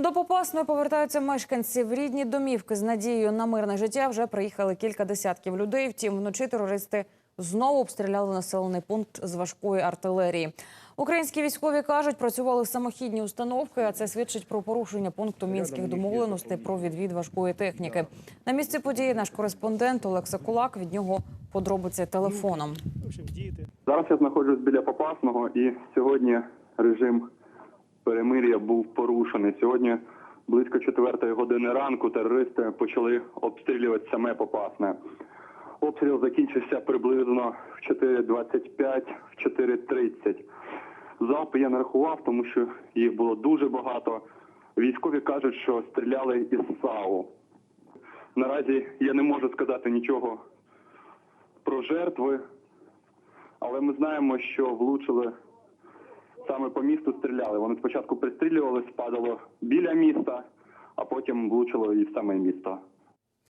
До Попасної повертаються мешканці в рідні домівки з надією на мирне життя. Вже приїхали кілька десятків людей. Втім, вночі терористи знову обстріляли населений пункт з важкої артилерії. Українські військові кажуть, працювали самохідні установки, а це свідчить про порушення пункту мінських домовленостей про відвід важкої техніки. На місці події наш кореспондент Олекса Кулак від нього подробиці телефоном. Діти. Зараз я знаходжусь біля Попасного, і сьогодні режим був порушений. Сьогодні близько четвертої години ранку терористи почали обстрілювати саме Попасне. Обстріл закінчився приблизно в 4.25, в 4.30. Залпи я не рахував, тому що їх було дуже багато. Військові кажуть, що стріляли із САУ. Наразі я не можу сказати нічого про жертви, але ми знаємо, що влучили саме по місту стріляли. Вони спочатку пристрілювали, спадало біля міста, а потім влучило і в саме місто.